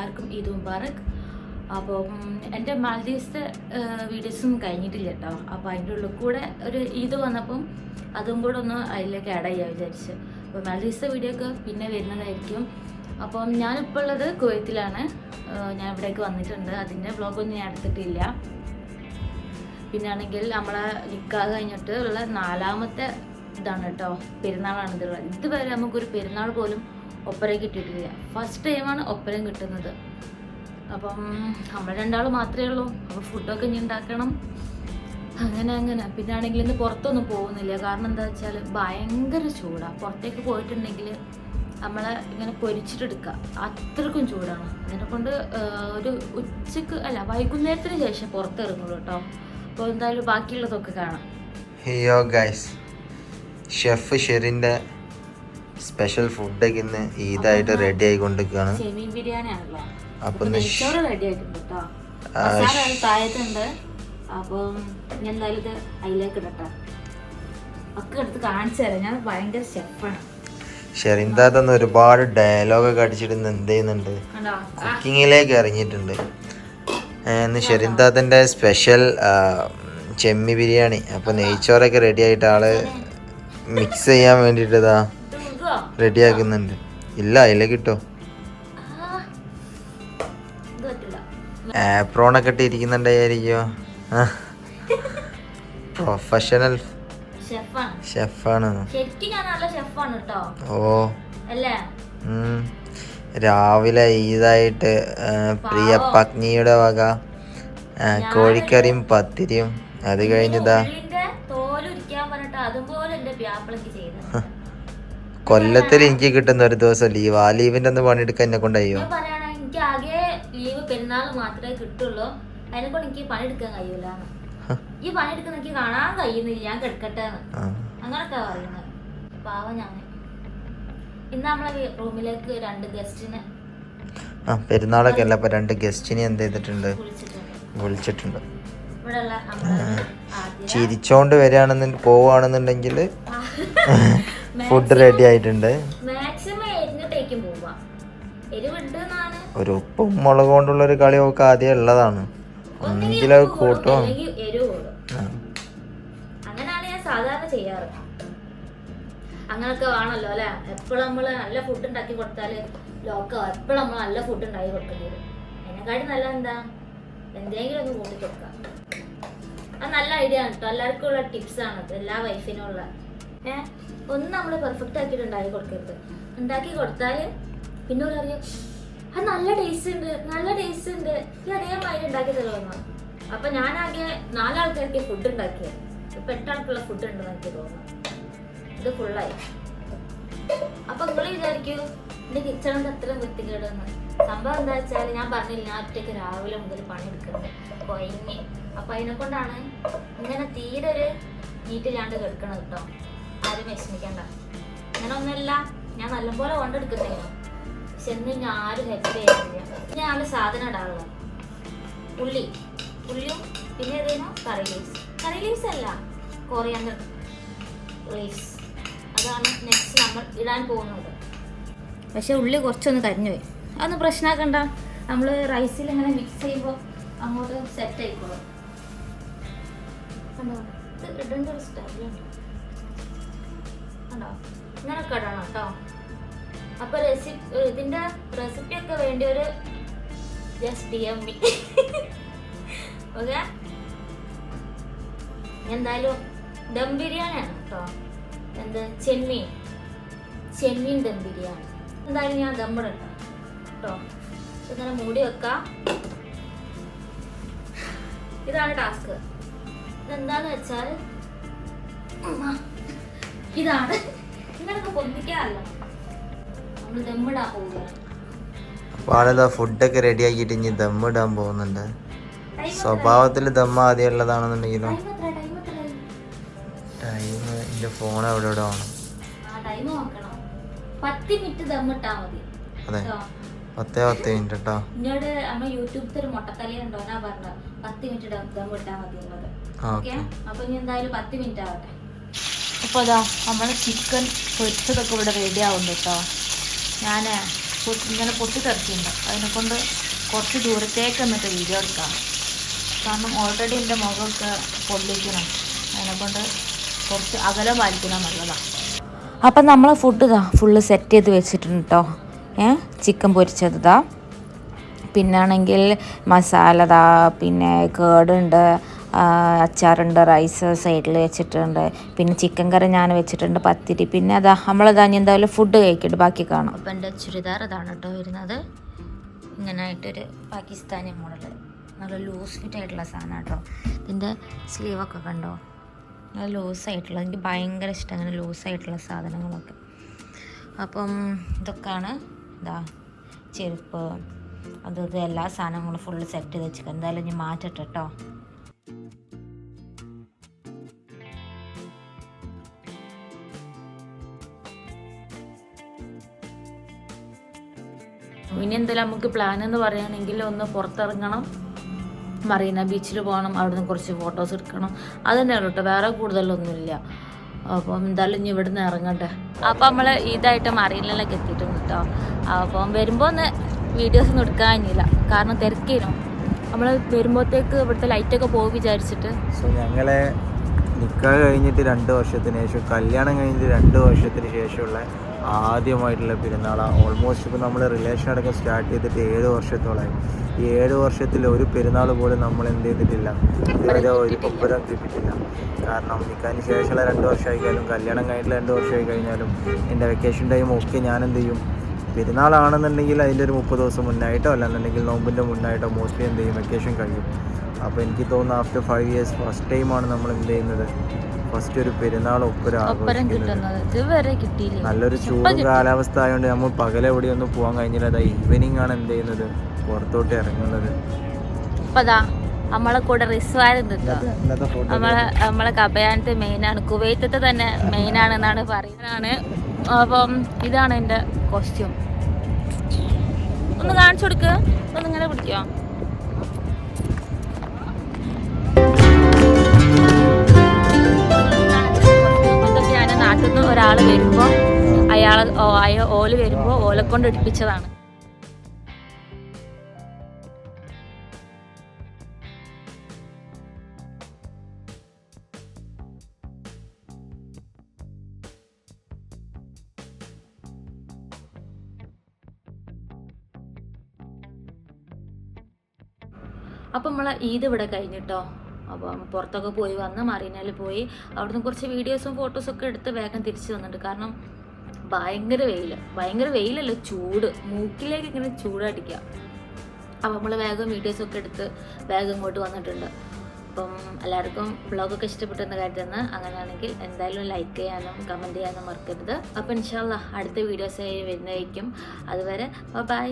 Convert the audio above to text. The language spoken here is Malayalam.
എല്ലാവർക്കും ഈദ് മുബാറക്. അപ്പോൾ എന്റെ മാൽദീവ്സിന്റെ വീഡിയോസും കഴിഞ്ഞിട്ടില്ല കേട്ടോ അപ്പോൾ അതിന്റെ ഉള്ളിൽ കൂടെ ഒരു ഈദ് വന്നപ്പം അതും കൂടെ ഒന്ന് അതിലേക്ക് ആഡ് ചെയ്യാൻ വിചാരിച്ച്. അപ്പോൾ മാൽദീവ്സിന്റെ വീഡിയോ ഒക്കെ പിന്നെ വരുന്നതായിരിക്കും. അപ്പം ഞാനിപ്പോൾ ഉള്ളത് കുവൈത്തിലാണ്. ഞാൻ ഇവിടേക്ക് വന്നിട്ടുണ്ട്. അതിന്റെ വ്ലോഗൊന്നും ഞാൻ എടുത്തിട്ടില്ല. പിന്നെ ആണെങ്കിൽ നമ്മളെ നിക്കാഹ് കഴിഞ്ഞിട്ട് ഉള്ള നാലാമത്തെ ഇതാണ് കേട്ടോ. പെരുന്നാളാണ് ഇതുള്ളത് ഇതുവരെ നമുക്കൊരു പെരുന്നാൾ പോലും ഒപ്പരം കിട്ടിയിട്ടില്ല. ഫസ്റ്റ് ടൈമാണ് ഒപ്പരം കിട്ടുന്നത്. അപ്പം നമ്മൾ രണ്ടാൾ മാത്രമേ ഉള്ളൂ. അപ്പോൾ ഫുഡൊക്കെ ഇനി ഉണ്ടാക്കണം. അങ്ങനെ അങ്ങനെ. പിന്നെ ആണെങ്കിൽ ഇന്ന് പുറത്തൊന്നും പോകുന്നില്ല. കാരണം എന്താ വെച്ചാൽ ഭയങ്കര ചൂടാണ് പുറത്തേക്ക് പോയിട്ടുണ്ടെങ്കിൽ നമ്മളെ ഇങ്ങനെ പൊരിച്ചിട്ടെടുക്കുക അത്രക്കും ചൂടാണ്. അതിനെ കൊണ്ട് ഒരു ഉച്ചയ്ക്ക് അല്ല വൈകുന്നേരത്തിന് ശേഷം പുറത്തിറങ്ങുള്ളൂ കേട്ടോ. അപ്പോൾ എന്തായാലും ബാക്കിയുള്ളതൊക്കെ കാണാം. ഹിയോ ഗൈസ് ഷെഫ് ഷെറിന്റെ സ്പെഷ്യൽ ഫുഡൊക്കെ ഇന്ന് ഈദായിട്ട് റെഡി ആയിക്കൊണ്ടിരിക്കുകയാണ്. അപ്പൊ താഴത്തുണ്ട്. അപ്പം ഞാൻ എന്തായാലും ഇത് അതിലേക്ക് ഇടട്ടെ. ഒക്കെ എടുത്ത് കാണിച്ചു തരാം. ഞാൻ ഭയങ്കര ഷെഫാണ് ഷെറിൻ താത്തന്ന് ഒരുപാട് ഡയലോഗൊക്കെ അടിച്ചിട്ട് എന്ത് ചെയ്യുന്നുണ്ട്? കുക്കിങ്ങിലേക്ക് ഇറങ്ങിയിട്ടുണ്ട്. ഇന്ന് ഷെറിന്താത്തന്റെ സ്പെഷ്യൽ ചെമ്മി ബിരിയാണി. അപ്പോൾ നെയ്ച്ചോറൊക്കെ റെഡി ആയിട്ട് ആൾ മിക്സ് ചെയ്യാൻ വേണ്ടിയിട്ട് ഇതാ ഇത് മുഴുവോ? റെഡി ആക്കുന്നുണ്ട് ഇല്ല അതിലെ കിട്ടോ. ആപ്രോൺ ഒക്കെ പറ്റില്ല ആപ്രോണൊക്കെ ഇട്ട് ഇരിക്കുന്നുണ്ടായിരിക്കോ പ്രൊഫഷണൽ ഷെഫാണ്. ഓ. രാവിലെ ഈദായിട്ട് പ്രിയ പത്നിയുടെ വക കോഴിക്കറിയും പത്തിരിയും. അത് കഴിഞ്ഞതാ. അതുപോലെ കൊല്ലത്തിൽ എനിക്ക് കിട്ടുന്ന ഒരു ദിവസം ലീവ് ആ ലീവിന്റെ ഒന്ന് പണിയെടുക്കാൻ എന്നെ കൊണ്ടയ്യോ എനിക്ക് ആകെ ലീവ് പെരുന്നാൾ മാത്രമേ കിട്ടുള്ളൂ. അതിനെ കൊണ്ട് എനിക്ക് പണിയെടുക്കാൻ കഴിയൂല. ഈ പണിയെടുക്കുന്ന എനിക്ക് കാണാൻ കഴിയുന്നില്ല. ഞാൻ കിടക്കട്ടെ അങ്ങനൊക്കെ പറയുന്നത്. പാവ ഞാൻ. ഇന്ന് നമ്മളെ റൂമിലേക്ക് രണ്ട് ഗസ്റ്റിനെ ആ പെരുന്നാളൊക്കെ അല്ല? അപ്പൊ രണ്ട് ഗസ്റ്റിനെ എന്ത് ചെയ്തിട്ടുണ്ട്? വിളിച്ചിട്ടുണ്ട്. ചിരിച്ചോണ്ട് വരികയാണെന്ന് പോവുകയാണെന്നുണ്ടെങ്കിൽ ഫുഡ് റെഡി ആയിട്ടുണ്ട്. ഒരു ഉപ്പും മുളക് കൊണ്ടുള്ള ഒരു കളി ഒക്കെ ആദ്യം ഉള്ളതാണ്. ഒന്നെങ്കിലും അത് കൂട്ടും. അങ്ങനൊക്കെ വേണമല്ലോ അല്ലെ? എപ്പോഴും നമ്മൾ നല്ല ഫുഡ് ഉണ്ടാക്കി കൊടുത്താൽ ലോക്കോ എപ്പോഴും നമ്മൾ നല്ല ഫുഡ് ഉണ്ടാക്കി കൊടുക്കേണ്ടി വരും. അതിനെക്കാട്ടി നല്ല എന്താ? എന്തെങ്കിലും ഒന്ന് കൂട്ടി കൊടുക്കാം. അത് നല്ല ഐഡിയ ആണ് കേട്ടോ എല്ലാവർക്കും ഉള്ള ടിപ്സ് ആണ് എല്ലാ വൈഫിനും ഉള്ള. ഏഹ് ഒന്നും നമ്മൾ പെർഫെക്റ്റ് ആക്കിയിട്ട് ഉണ്ടാക്കി കൊടുക്കരുത്. ഉണ്ടാക്കി കൊടുത്താൽ പിന്നെ ഒരു അറിയാം അത് നല്ല ടേസ്റ്റ് ഉണ്ട് നല്ല ടേസ്റ്റ് ഉണ്ട്. ഈ അതേമാതിരി ഉണ്ടാക്കി തരുമെന്നോ അപ്പൊ ഞാനാകെ നാലാൾക്കാർക്ക് ഫുഡ് ഉണ്ടാക്കിയത്. ഇപ്പൊ എട്ടാൾക്കുള്ള ഫുഡ് ഉണ്ടെന്ന് എനിക്ക് തോന്നുന്നു. ഇത് ഫുള്ളായി അപ്പൊ നിങ്ങൾ വിചാരിക്കൂ എന്റെ കിച്ചണിന്റെ അത്ര വൃത്തികേടെന്ന് സംഭവം എന്താ വെച്ചാൽ ഞാൻ പറഞ്ഞില്ല ഞാൻ ഒറ്റയ്ക്ക് രാവിലെ മുതൽ പണിയെടുക്കുന്നത്. കൊയങ്ങി അപ്പൊ അതിനെ കൊണ്ടാണ് ഇങ്ങനെ തീരെ ഒരു നീറ്റില്ലാണ്ട് കിടക്കണം കേട്ടോ ആരും വിഷമിക്കണ്ട. അങ്ങനൊന്നല്ല ഞാൻ നല്ലപോലെ കൊണ്ടെടുക്കുന്നില്ല പക്ഷെ എന്നും ഞാൻ ആരും ഹെൽപ്പ് ചെയ്യുന്നില്ല ഞാൻ സാധനം ഇടാറുള്ളത് ഉള്ളി. ഉള്ളിയും പിന്നെ ഏതേനോ? കറി ലീവ്സ് കറി ലീവ്സ് അല്ല കൊറിയാണ്ടർ ലീവ്സ് അതാണ് നെക്സ്റ്റ് നമ്മൾ ഇടാൻ പോകുന്നത്. പക്ഷെ ഉള്ളി കുറച്ചൊന്ന് കരിഞ്ഞുപോയി അതൊന്നും പ്രശ്നമാക്കണ്ട നമ്മൾ റൈസിൽ ഇങ്ങനെ മിക്സ് ചെയ്യുമ്പോൾ അങ്ങോട്ട് സെറ്റ് ആയിക്കോളും. കണ്ടോ? ഇത് ഇടേണ്ട ഒരു സ്റ്റൈലുണ്ട് കണ്ടോ ഇങ്ങനൊക്കെ ഇടണം കേട്ടോ. അപ്പൊ റെസിപ്പി ഇതിന്റെ റെസിപ്പി ഒക്കെ വേണ്ടി ഒരു ജസ്റ്റ് ഡി എം ഓക്കെ എന്തായാലും ദം ബിരിയാണിയാണ് കേട്ടോ. എന്ത്? ചെമ്മീൻ. ചെമ്മീൻ ദം ബിരിയാണി. എന്തായാലും ഞാൻ ദമ്മിടട്ടോ കേട്ടോ. ഇങ്ങനെ മൂടി വെക്കാം. ഇതാണ് ടാസ്ക് ഇതെന്താന്ന് വെച്ചാൽ ഇതാണ്. നിങ്ങളൊക്കെ പൊന്തിക്കാറില്ല. നമ്മൾ ദമ്മിടാൻ പോവുകയാണ്. അപ്പൊ ആളിതാ ഫുഡൊക്കെ റെഡി ആക്കിയിട്ട് ഇനി ദമ്മിടാൻ പോകുന്നുണ്ട്. സ്വഭാവത്തിൽ ദമ്മ ആദ്യം ഉള്ളതാണെന്നുണ്ടെങ്കിലും? ടൈം എന്റെ ഫോൺ എവിടെ ഇവിടെ ആണ് അതെ. പത്തേ പത്ത് മിനിറ്റ് കേട്ടോ എന്നോട് നമ്മൾ യൂട്യൂബിലത്തെ ഒരു മുട്ടത്തലി ഉണ്ടോ എന്നാ പറഞ്ഞത്. പത്ത് മിനിറ്റ് ദം ഇട്ടാൽ മതി എന്നുള്ളത് ഓക്കെ അപ്പൊ ഇനി എന്തായാലും പത്ത് മിനിറ്റ് ആവട്ടെ. അപ്പോൾ അതാ നമ്മൾ ചിക്കൻ പൊരിച്ചതൊക്കെ ഇവിടെ റെഡി ആവുന്നുണ്ട് കേട്ടോ ഞാൻ ഇങ്ങനെ പൊട്ടിത്തെറിച്ചിട്ടുണ്ട്. അതിനെ കൊണ്ട് കുറച്ച് ദൂരത്തേക്ക് എന്നിട്ട് വീഡിയോ എടുക്കാം. കാരണം ഓൾറെഡി എന്റെ മുഖമൊക്കെ പൊള്ളിക്കണം. അതിനെക്കൊണ്ട് കുറച്ച് അകലം പാലിക്കണം നല്ലതാണ് അപ്പം നമ്മൾ ഫുഡ് ഇതാ ഫുള്ള് സെറ്റ് ചെയ്ത് വെച്ചിട്ടുണ്ട് കേട്ടോ ഏ? ചിക്കൻ പൊരിച്ചത് ഇതാ പിന്നാണെങ്കിൽ മസാല ദാ പിന്നെ കേടുണ്ട് അച്ചാറുണ്ട് റൈസ് സൈഡിൽ വെച്ചിട്ടുണ്ട്. പിന്നെ ചിക്കൻ കറി ഞാൻ വെച്ചിട്ടുണ്ട് പത്തിരി. പിന്നെ അതാ നമ്മൾ ഇനി എന്തായാലും ഫുഡ് കഴിക്കുന്നുണ്ട് ബാക്കി കാണാം. അപ്പം എന്റെ ചുരിദാർ അതാണ് കേട്ടോ വരുന്നത്. ഇങ്ങനായിട്ടൊരു പാകിസ്ഥാനി മോഡൽ നല്ല ലൂസ് ഫിറ്റ് ആയിട്ടുള്ള സാധനം കേട്ടോ ഇതിന്റെ സ്ലീവൊക്കെ കണ്ടോ? നല്ല ലൂസ് ആയിട്ടുള്ള എനിക്ക് ഭയങ്കര ഇഷ്ടം അങ്ങനെ ലൂസ് ആയിട്ടുള്ള സാധനങ്ങളൊക്കെ. അപ്പം ഇതൊക്കെയാണ് ഇതാ ചെരുപ്പ്. അത് ഇത് എല്ലാ സാധനങ്ങളും ഫുള്ള് സെറ്റ് ചെയ്ത് വെച്ചിട്ട് എന്തായാലും ഇനി മാറ്റട്ടെ കേട്ടോ ഇനി എന്തായാലും നമുക്ക് പ്ലാൻ എന്ന് പറയുകയാണെങ്കിൽ ഒന്ന് പുറത്തിറങ്ങണം. മറീന ബീച്ചിൽ പോകണം. അവിടുന്ന് കുറച്ച് ഫോട്ടോസ് എടുക്കണം. അത് തന്നെയാണ് കേട്ടോ വേറെ കൂടുതലൊന്നുമില്ല. അപ്പം എന്തായാലും ഇനി ഇവിടുന്ന് ഇറങ്ങട്ടെ. അപ്പം നമ്മൾ ഇതായിട്ട് മറീനിലേക്ക് എത്തിയിട്ടുണ്ട് കേട്ടോ അപ്പം വരുമ്പോൾ ഒന്ന് വീഡിയോസ് ഒന്നും എടുക്കാൻ കഴിഞ്ഞില്ല. കാരണം തിരക്കേനു. നമ്മൾ വരുമ്പോഴത്തേക്ക് ഇവിടുത്തെ ലൈറ്റൊക്കെ പോകും വിചാരിച്ചിട്ട്. ഞങ്ങളെ നിക്കാഹ് കഴിഞ്ഞിട്ട് രണ്ട് വർഷത്തിന് ശേഷം കല്യാണം കഴിഞ്ഞിട്ട് രണ്ട് വർഷത്തിന് ശേഷമുള്ള ആദ്യമായിട്ടുള്ള പെരുന്നാളാണ് ഓൾമോസ്റ്റ് ഇപ്പോൾ നമ്മൾ റിലേഷൻ അടക്കം സ്റ്റാർട്ട് ചെയ്തിട്ട് ഏഴ് വർഷത്തോളമായി ഈ ഏഴ് വർഷത്തിൽ ഒരു പെരുന്നാൾ പോലും നമ്മൾ എന്ത് ചെയ്തിട്ടില്ല. ഇതുവരെ ഒരു ഒപ്പരം കിട്ടിയിട്ടില്ല കാരണം നിൽക്കാൻ ശേഷമുള്ള രണ്ട് വർഷമായിക്കാലും കല്യാണം കഴിഞ്ഞിട്ട് രണ്ട് വർഷമായി കഴിഞ്ഞാലും എന്റെ വെക്കേഷൻ ടൈം ഒക്കെ ഞാൻ എന്ത് ചെയ്യും? പെരുന്നാളാണെന്നുണ്ടെങ്കിൽ അതിന്റെ ഒരു മുപ്പത് ദിവസം മുന്നായിട്ടോ അല്ലാന്നുണ്ടെങ്കിൽ നോമ്പിന്റെ മുന്നായിട്ടോ മോസ്റ്റ്ലി എന്ത് ചെയ്യും? വെക്കേഷൻ കഴിയും. അപ്പോൾ എനിക്ക് തോന്നുന്നു ആഫ്റ്റർ ഫൈവ് ഇയേഴ്സ് ഫസ്റ്റ് ടൈമാണ് നമ്മൾ എന്ത് ചെയ്യുന്നത്? ഫസ്റ്റ് ഒരു പെരുന്നാൾ ഒപ്പരം ആഘോഷിക്കുന്നത്. നല്ലൊരു ചൂട് കാലാവസ്ഥ ആയതുകൊണ്ട് നമ്മൾ പകലെവിടെ ഒന്ന് പോകാൻ കഴിഞ്ഞില്ല. അതാ ഈവനിങ് ആണ് എന്ത് ചെയ്യുന്നത്? പുറത്തോട്ട് ഇറങ്ങുന്നത്. നമ്മളെ കൂടെ റിസ്വാരുണ്ട് നമ്മളെ നമ്മളെ മെയിൻ മെയിനാണ് കുവൈത്തത്തെ തന്നെ മെയിനാണെന്നാണ് പറയുന്നതാണ് അപ്പം ഇതാണ് എന്റെ കോസ്റ്റ്യൂം ഒന്ന് കാണിച്ചു കൊടുക്ക്. ഒന്ന് ഇങ്ങനെ പിടിക്കോ. ഒരാൾ വരുമ്പോൾ അയാൾ അയ ഓൽ വരുമ്പോൾ ഓലെ കൊണ്ട് എടുപ്പിച്ചതാണ്. അപ്പം നമ്മൾ ഈദ് ഇവിടെ കഴിഞ്ഞിട്ടോ? അപ്പം പുറത്തൊക്കെ പോയി വന്ന് മറീനയിൽ പോയി അവിടുന്ന് കുറച്ച് വീഡിയോസും ഫോട്ടോസും ഒക്കെ എടുത്ത് വേഗം തിരിച്ചു വന്നിട്ടുണ്ട്. കാരണം ഭയങ്കര വെയിൽ ഭയങ്കര വെയിലല്ല ചൂട്. മൂക്കിലേക്ക് ഇങ്ങനെ ചൂടടിക്കുക അപ്പം നമ്മൾ വേഗം വീഡിയോസൊക്കെ എടുത്ത് വേഗം ഇങ്ങോട്ട് വന്നിട്ടുണ്ട്. അപ്പം എല്ലാവർക്കും വ്ളോഗൊക്കെ ഇഷ്ടപ്പെട്ടെന്ന് കരുതുന്ന. അങ്ങനെയാണെങ്കിൽ എന്തായാലും ലൈക്ക് ചെയ്യാനും കമന്റ് ചെയ്യാനും മറക്കരുത്. അപ്പം ഇൻഷാല്ല അടുത്ത വീഡിയോസ് വരുന്നതായിരിക്കും. അതുവരെ ബൈ